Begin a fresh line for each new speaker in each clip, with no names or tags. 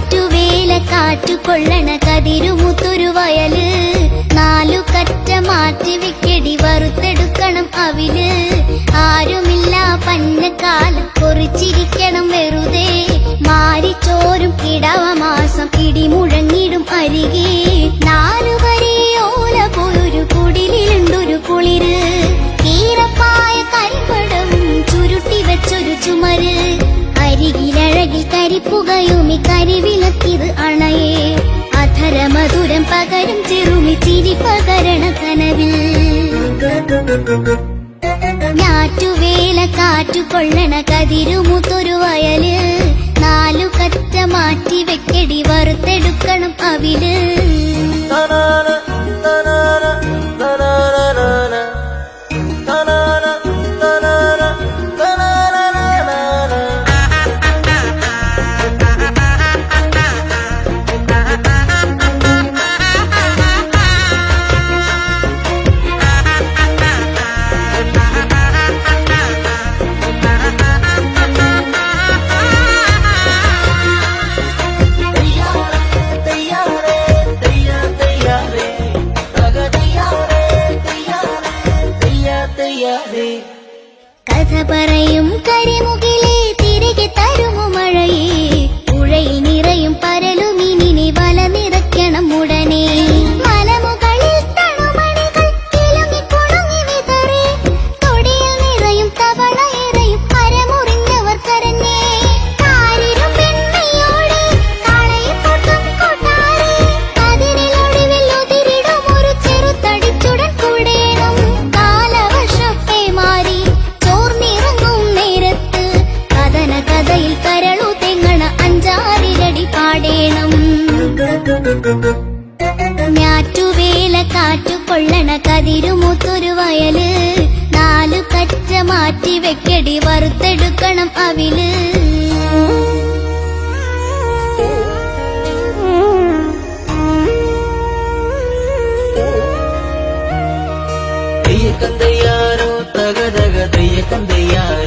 ഞാറ്റുവേല കാറ്റു കൊള്ളണ കതിരുമുത്തൊരു വയൽ. നാലു കറ്റ മാറ്റി വെക്കടി വറുത്തെടുക്കണം അവിൽ. ആരുമില്ല പന്നക്കാലം പൊറിച്ചിരിക്കണം വെറുതെ. മാരിച്ചോരും കിടവ മാസം ഇടിമുഴങ്ങിടും അരികെ. നാലു വരിയോല പോയൊരു കുടിലുണ്ടൊരു കുളിര്. കീറപ്പായ കൈപടം ചുരുട്ടി വെച്ചൊരു ചുമര്. അരികിലഴകിൽ കരിപ്പുകയുമി കരിവിളക്കിത് അണയേ. അധര മധുരം പകരും ചെറുമി ചിരി പകരണ കനവിൽ. ഞാറ്റുവേല കാറ്റു കൊള്ളണ കതിരുമുത്തൊരു വയൽ നാലു കറ്റ മാറ്റി വെക്കടി വറുത്തെടുക്കണം
അവിൽ.
കഥ. പറയും കരിമുകിലേ തിരികെ തരുമു മഴയേ. ഞാറ്റുവേല കാറ്റു കൊള്ളണ കതിരുമുത്തൊരു വയൽ നാലു കറ്റ മാറ്റി വെക്കടി വറുത്തെടുക്കണം അവിൽ
തെയ്യക്കന്തയ്യാരോ, തകതക തക തെയ്യക്കന്തയ്യാരോ. തെയ്യക്കന്തയ്യാരോ,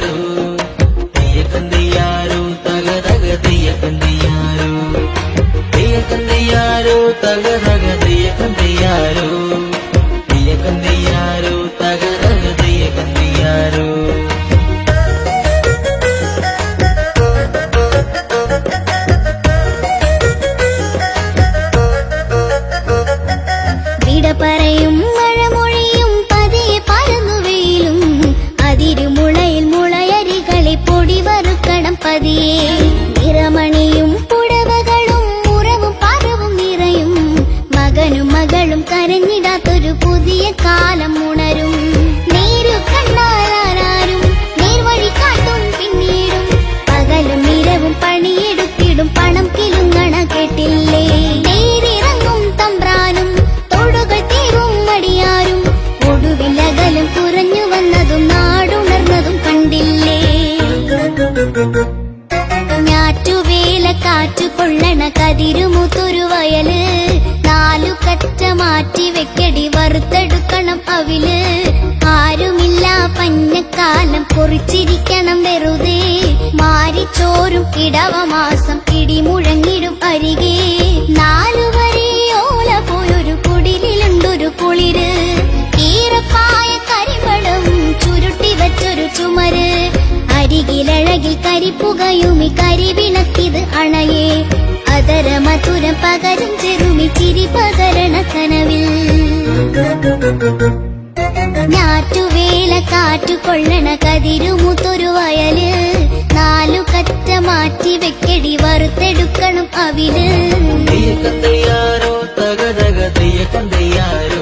这个黑夜。ഞാറ്റുവേല കാറ്റു കൊള്ളണ കതിരുമുത്തൊരു വയൽ നാലു കറ്റ മാറ്റി വെക്കടി വറുത്തെടുക്കണം അവിൽ. ആരുമില്ല പഞ്ഞക്കാലം പൊറിച്ചിരിക്കണം വെറുതെ. മാരിച്ചോരും ഇടവമാസം മാസം ഇടിമുഴങ്ങിടും അരികെ. അരികിലഴകിൽ കരിപ്പുകയുമി കരിവിളക്കിത് അണയേ. അതര മധുരം പകരും ചെറുമി ചിരി പകരണ കനവിൽ. ഞാറ്റുവേല കാറ്റു കൊള്ളണ കതിരുമുത്തൊരു വയൽ നാലു കറ്റ മാറ്റി വെക്കടി വറുത്തെടുക്കണം
അവിൽ. തെയ്യക്കന്തയ്യാരോ, തക തക തെയ്യക്കന്തയ്യാരോ. തെയ്യക്കന്തയ്യാരോ,